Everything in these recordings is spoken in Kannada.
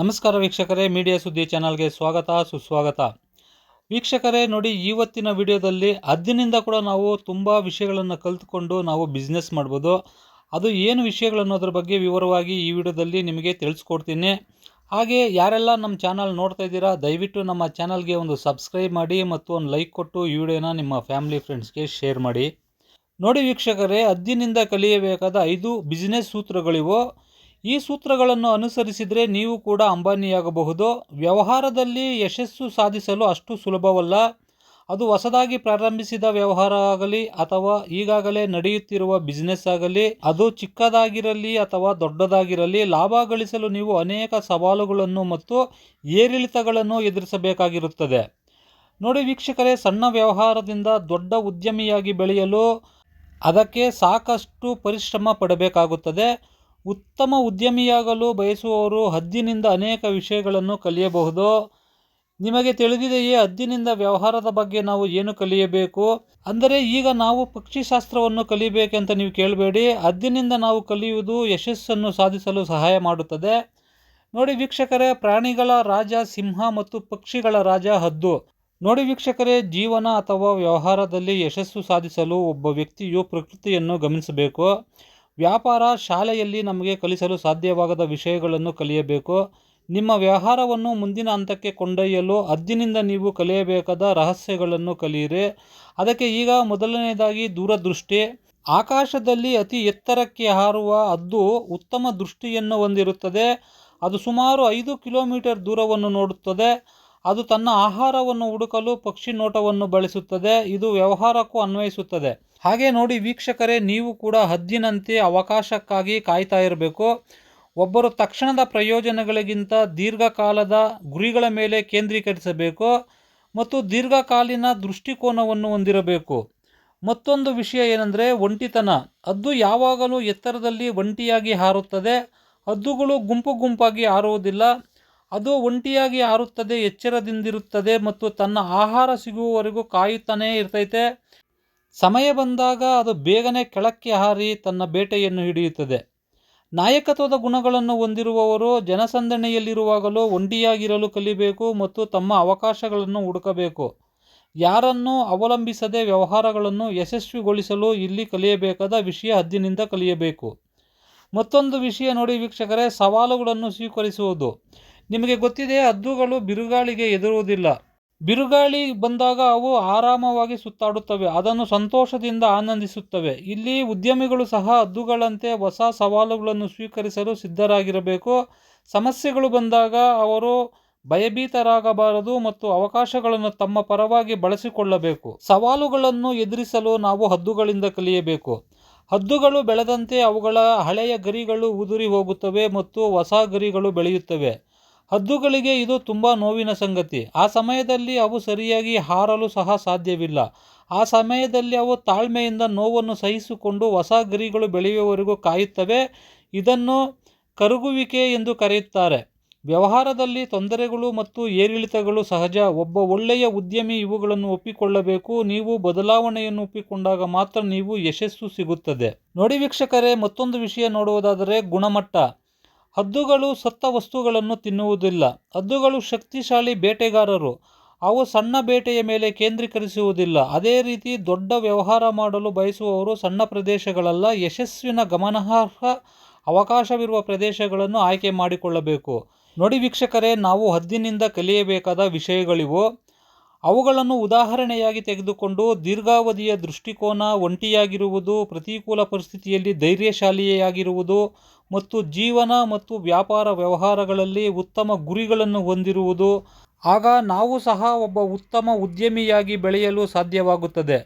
ನಮಸ್ಕಾರ ವೀಕ್ಷಕರೇ, ಮೀಡಿಯಾ ಸುದ್ದಿ ಚಾನಲ್ಗೆ ಸ್ವಾಗತ, ಸುಸ್ವಾಗತ. ವೀಕ್ಷಕರೇ, ನೋಡಿ ಇವತ್ತಿನ ವಿಡಿಯೋದಲ್ಲಿ ಹದ್ದಿನಿಂದ ಕೂಡ ನಾವು ತುಂಬ ವಿಷಯಗಳನ್ನು ಕಲಿತುಕೊಂಡು ನಾವು ಬಿಸ್ನೆಸ್ ಮಾಡ್ಬೋದು. ಅದು ಏನು ವಿಷಯಗಳು ಅನ್ನೋದ್ರ ಬಗ್ಗೆ ವಿವರವಾಗಿ ಈ ವಿಡಿಯೋದಲ್ಲಿ ನಿಮಗೆ ತಿಳಿಸ್ಕೊಡ್ತೀನಿ. ಹಾಗೆ ಯಾರೆಲ್ಲ ನಮ್ಮ ಚಾನಲ್ ನೋಡ್ತಾ ಇದ್ದೀರಾ, ದಯವಿಟ್ಟು ನಮ್ಮ ಚಾನಲ್ಗೆ ಒಂದು ಸಬ್ಸ್ಕ್ರೈಬ್ ಮಾಡಿ ಮತ್ತು ಒಂದು ಲೈಕ್ ಕೊಟ್ಟು ಈ ವಿಡಿಯೋನ ನಿಮ್ಮ ಫ್ಯಾಮಿಲಿ ಫ್ರೆಂಡ್ಸ್ಗೆ ಶೇರ್ ಮಾಡಿ. ನೋಡಿ ವೀಕ್ಷಕರೇ ಹದ್ದಿನಿಂದ ಕಲಿಯಬೇಕಾದ ಐದು ಬಿಸ್ನೆಸ್ ಸೂತ್ರಗಳಿವು. ಈ ಸೂತ್ರಗಳನ್ನು ಅನುಸರಿಸಿದರೆ ನೀವು ಕೂಡ ಅಂಬಾನಿಯಾಗಬಹುದು. ವ್ಯವಹಾರದಲ್ಲಿ ಯಶಸ್ಸು ಸಾಧಿಸಲು ಅಷ್ಟು ಸುಲಭವಲ್ಲ. ಅದು ಹೊಸದಾಗಿ ಪ್ರಾರಂಭಿಸಿದ ವ್ಯವಹಾರ ಆಗಲಿ ಅಥವಾ ಈಗಾಗಲೇ ನಡೆಯುತ್ತಿರುವ ಬಿಸ್ನೆಸ್ ಆಗಲಿ, ಅದು ಚಿಕ್ಕದಾಗಿರಲಿ ಅಥವಾ ದೊಡ್ಡದಾಗಿರಲಿ, ಲಾಭ ಗಳಿಸಲು ನೀವು ಅನೇಕ ಸವಾಲುಗಳನ್ನು ಮತ್ತು ಏರಿಳಿತಗಳನ್ನು ಎದುರಿಸಬೇಕಾಗಿರುತ್ತದೆ. ನೋಡಿ ವೀಕ್ಷಕರೇ, ಸಣ್ಣ ವ್ಯವಹಾರದಿಂದ ದೊಡ್ಡ ಉದ್ಯಮಿಯಾಗಿ ಬೆಳೆಯಲು ಅದಕ್ಕೆ ಸಾಕಷ್ಟು ಪರಿಶ್ರಮ ಪಡಬೇಕಾಗುತ್ತದೆ. ಉತ್ತಮ ಉದ್ಯಮಿಯಾಗಲು ಬಯಸುವವರು ಹದ್ದಿನಿಂದ ಅನೇಕ ವಿಷಯಗಳನ್ನು ಕಲಿಯಬಹುದು. ನಿಮಗೆ ತಿಳಿದಿದೆಯೇ ಹದ್ದಿನಿಂದ ವ್ಯವಹಾರದ ಬಗ್ಗೆ ನಾವು ಏನು ಕಲಿಯಬೇಕು? ಅಂದರೆ ಈಗ ನಾವು ಪಕ್ಷಿಶಾಸ್ತ್ರವನ್ನು ಕಲಿಬೇಕಂತ ನೀವು ಕೇಳಬೇಡಿ. ಹದ್ದಿನಿಂದ ನಾವು ಕಲಿಯುವುದು ಯಶಸ್ಸನ್ನು ಸಾಧಿಸಲು ಸಹಾಯ ಮಾಡುತ್ತದೆ. ನೋಡಿ ವೀಕ್ಷಕರೇ, ಪ್ರಾಣಿಗಳ ರಾಜ ಸಿಂಹ ಮತ್ತು ಪಕ್ಷಿಗಳ ರಾಜ ಹದ್ದು. ನೋಡಿ ವೀಕ್ಷಕರೇ, ಜೀವನ ಅಥವಾ ವ್ಯವಹಾರದಲ್ಲಿ ಯಶಸ್ಸು ಸಾಧಿಸಲು ಒಬ್ಬ ವ್ಯಕ್ತಿಯು ಪ್ರಕೃತಿಯನ್ನು ಗಮನಿಸಬೇಕು. ವ್ಯಾಪಾರ ಶಾಲೆಯಲ್ಲಿ ನಮಗೆ ಕಲಿಸಲು ಸಾಧ್ಯವಾಗದ ವಿಷಯಗಳನ್ನು ಕಲಿಯಬೇಕು. ನಿಮ್ಮ ವ್ಯವಹಾರವನ್ನು ಮುಂದಿನ ಹಂತಕ್ಕೆ ಕೊಂಡೊಯ್ಯಲು ಹದ್ದಿನಿಂದ ನೀವು ಕಲಿಯಬೇಕಾದ ರಹಸ್ಯಗಳನ್ನು ಕಲಿಯಿರಿ. ಅದಕ್ಕೆ ಈಗ ಮೊದಲನೆಯದಾಗಿ ದೂರದೃಷ್ಟಿ. ಆಕಾಶದಲ್ಲಿ ಅತಿ ಎತ್ತರಕ್ಕೆ ಹಾರುವ ಹದ್ದು ಉತ್ತಮ ದೃಷ್ಟಿಯನ್ನು ಹೊಂದಿರುತ್ತದೆ. ಅದು ಸುಮಾರು ಐದು ಕಿಲೋಮೀಟರ್ ದೂರವನ್ನು ನೋಡುತ್ತದೆ. ಅದು ತನ್ನ ಆಹಾರವನ್ನು ಹುಡುಕಲು ಪಕ್ಷಿ ನೋಟವನ್ನು ಬಳಸುತ್ತದೆ. ಇದು ವ್ಯವಹಾರಕ್ಕೂ ಅನ್ವಯಿಸುತ್ತದೆ. ಹಾಗೆ ನೋಡಿ ವೀಕ್ಷಕರೇ, ನೀವು ಕೂಡ ಹದ್ದಿನಂತೆ ಅವಕಾಶಕ್ಕಾಗಿ ಕಾಯ್ತಾ ಇರಬೇಕು. ಒಬ್ಬರು ತಕ್ಷಣದ ಪ್ರಯೋಜನಗಳಿಗಿಂತ ದೀರ್ಘಕಾಲದ ಗುರಿಗಳ ಮೇಲೆ ಕೇಂದ್ರೀಕರಿಸಬೇಕು ಮತ್ತು ದೀರ್ಘಕಾಲೀನ ದೃಷ್ಟಿಕೋನವನ್ನು ಹೊಂದಿರಬೇಕು. ಮತ್ತೊಂದು ವಿಷಯ ಏನಂದರೆ, ಒಂಟಿತನ. ಹದ್ದು ಯಾವಾಗಲೂ ಎತ್ತರದಲ್ಲಿ ಒಂಟಿಯಾಗಿ ಹಾರುತ್ತದೆ. ಹದ್ದುಗಳು ಗುಂಪು ಗುಂಪಾಗಿ ಹಾರುವುದಿಲ್ಲ. ಅದು ಒಂಟಿಯಾಗಿ ಹಾರುತ್ತದೆ, ಎಚ್ಚರದಿಂದಿರುತ್ತದೆ ಮತ್ತು ತನ್ನ ಆಹಾರ ಸಿಗುವವರೆಗೂ ಕಾಯುತ್ತಾನೇ ಇರ್ತೈತೆ. ಸಮಯ ಬಂದಾಗ ಅದು ಬೇಗನೆ ಕೆಳಕ್ಕೆ ಹಾರಿ ತನ್ನ ಬೇಟೆಯನ್ನು ಹಿಡಿಯುತ್ತದೆ. ನಾಯಕತ್ವದ ಗುಣಗಳನ್ನು ಹೊಂದಿರುವವರು ಜನಸಂದಣಿಯಲ್ಲಿರುವಾಗಲೂ ಒಂಟಿಯಾಗಿರಲು ಕಲಿಬೇಕು ಮತ್ತು ತಮ್ಮ ಅವಕಾಶಗಳನ್ನು ಹುಡುಕಬೇಕು. ಯಾರನ್ನು ಅವಲಂಬಿಸದೆ ವ್ಯವಹಾರಗಳನ್ನು ಯಶಸ್ವಿಗೊಳಿಸಲು ಇಲ್ಲಿ ಕಲಿಯಬೇಕಾದ ವಿಷಯ ಹದ್ದಿನಿಂದ ಕಲಿಯಬೇಕು. ಮತ್ತೊಂದು ವಿಷಯ ನೋಡಿ ವೀಕ್ಷಕರೇ, ಸವಾಲುಗಳನ್ನು ಸ್ವೀಕರಿಸುವುದು. ನಿಮಗೆ ಗೊತ್ತಿದೆ, ಹದ್ದುಗಳು ಬಿರುಗಾಳಿಗೆ ಎದುರುವುದಿಲ್ಲ. ಬಿರುಗಾಳಿ ಬಂದಾಗ ಅವು ಆರಾಮವಾಗಿ ಸುತ್ತಾಡುತ್ತವೆ, ಅದನ್ನು ಸಂತೋಷದಿಂದ ಆನಂದಿಸುತ್ತವೆ. ಇಲ್ಲಿ ಉದ್ಯಮಿಗಳು ಸಹ ಹದ್ದುಗಳಂತೆ ಹೊಸ ಸವಾಲುಗಳನ್ನು ಸ್ವೀಕರಿಸಲು ಸಿದ್ಧರಾಗಿರಬೇಕು. ಸಮಸ್ಯೆಗಳು ಬಂದಾಗ ಅವರು ಭಯಭೀತರಾಗಬಾರದು ಮತ್ತು ಅವಕಾಶಗಳನ್ನು ತಮ್ಮ ಪರವಾಗಿ ಬಳಸಿಕೊಳ್ಳಬೇಕು. ಸವಾಲುಗಳನ್ನು ಎದುರಿಸಲು ನಾವು ಹದ್ದುಗಳಿಂದ ಕಲಿಯಬೇಕು. ಹದ್ದುಗಳು ಬೆಳೆದಂತೆ ಅವುಗಳ ಹಳೆಯ ಗರಿಗಳು ಉದುರಿ ಹೋಗುತ್ತವೆ ಮತ್ತು ಹೊಸ ಗರಿಗಳು ಬೆಳೆಯುತ್ತವೆ. ಹದ್ದುಗಳಿಗೆ ಇದು ತುಂಬ ನೋವಿನ ಸಂಗತಿ. ಆ ಸಮಯದಲ್ಲಿ ಅವು ಸರಿಯಾಗಿ ಹಾರಲು ಸಹ ಸಾಧ್ಯವಿಲ್ಲ. ಆ ಸಮಯದಲ್ಲಿ ಅವು ತಾಳ್ಮೆಯಿಂದ ನೋವನ್ನು ಸಹಿಸಿಕೊಂಡು ಹೊಸ ಗರಿಗಳು ಬೆಳೆಯುವವರೆಗೂ ಕಾಯುತ್ತವೆ. ಇದನ್ನು ಕರಗುವಿಕೆ ಎಂದು ಕರೆಯುತ್ತಾರೆ. ವ್ಯವಹಾರದಲ್ಲಿ ತೊಂದರೆಗಳು ಮತ್ತು ಏರಿಳಿತಗಳು ಸಹಜ. ಒಬ್ಬ ಒಳ್ಳೆಯ ಉದ್ಯಮಿ ಇವುಗಳನ್ನು ಒಪ್ಪಿಕೊಳ್ಳಬೇಕು. ನೀವು ಬದಲಾವಣೆಯನ್ನು ಒಪ್ಪಿಕೊಂಡಾಗ ಮಾತ್ರ ನೀವು ಯಶಸ್ಸು ಸಿಗುತ್ತದೆ. ನೋಡಿ ವೀಕ್ಷಕರೇ, ಮತ್ತೊಂದು ವಿಷಯ ನೋಡುವುದಾದರೆ ಗುಣಮಟ್ಟ. ಹದ್ದುಗಳು ಸತ್ತ ವಸ್ತುಗಳನ್ನು ತಿನ್ನುವುದಿಲ್ಲ. ಹದ್ದುಗಳು ಶಕ್ತಿಶಾಲಿ ಬೇಟೆಗಾರರು. ಅವು ಸಣ್ಣ ಬೇಟೆಯ ಮೇಲೆ ಕೇಂದ್ರೀಕರಿಸುವುದಿಲ್ಲ. ಅದೇ ರೀತಿ ದೊಡ್ಡ ವ್ಯವಹಾರ ಮಾಡಲು ಬಯಸುವವರು ಸಣ್ಣ ಪ್ರದೇಶಗಳಲ್ಲ. ಯಶಸ್ವಿನ ಗಮನಾರ್ಹ ಅವಕಾಶವಿರುವ ಪ್ರದೇಶಗಳನ್ನು ಆಯ್ಕೆ ಮಾಡಿಕೊಳ್ಳಬೇಕು. ನೋಡಿ ವೀಕ್ಷಕರೇ, ನಾವು ಹದ್ದಿನಿಂದ ಕಲಿಯಬೇಕಾದ ವಿಷಯಗಳಿವು. ಅವುಗಳನ್ನು ಉದಾಹರಣೆಯಾಗಿ ತೆಗೆದುಕೊಂಡು ದೀರ್ಘಾವಧಿಯ ದೃಷ್ಟಿಕೋನ ಒಂಟಿಯಾಗಿರುವುದು, ಪ್ರತಿಕೂಲ ಪರಿಸ್ಥಿತಿಯಲ್ಲಿ ಧೈರ್ಯಶಾಲಿಯಾಗಿರುವುದು ಮತ್ತು ಜೀವನ ಮತ್ತು ವ್ಯಾಪಾರ ವ್ಯವಹಾರಗಳಲ್ಲಿ ಉತ್ತಮ ಗುರಿಗಳನ್ನು ಹೊಂದಿರುವುದು. ಆಗ ನಾವು ಸಹ ಒಬ್ಬ ಉತ್ತಮ ಉದ್ಯಮಿಯಾಗಿ ಬೆಳೆಯಲು ಸಾಧ್ಯವಾಗುತ್ತದೆ.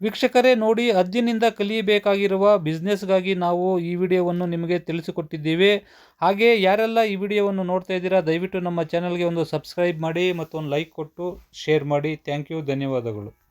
ವೀಕ್ಷಕರೇ, ನೋಡಿ, ಅದ್ದಿನಿಂದ ಕಲಿಯಬೇಕಾಗಿರುವ ಬಿಸ್ನೆಸ್ಗಾಗಿ ನಾವು ಈ ವಿಡಿಯೋವನ್ನು ನಿಮಗೆ ತಿಳಿಸಿಕೊಟ್ಟಿದ್ದೀವಿ. ಹಾಗೆ, ಯಾರೆಲ್ಲ ಈ ವಿಡಿಯೋವನ್ನು ನೋಡ್ತಾ ಇದ್ದೀರಾ, ದಯವಿಟ್ಟು ನಮ್ಮ ಚಾನಲ್ಗೆ ಒಂದು ಸಬ್ಸ್ಕ್ರೈಬ್ ಮಾಡಿ ಮತ್ತು ಒಂದು ಲೈಕ್ ಕೊಟ್ಟು ಶೇರ್ ಮಾಡಿ. ಥ್ಯಾಂಕ್ ಯು, ಧನ್ಯವಾದಗಳು.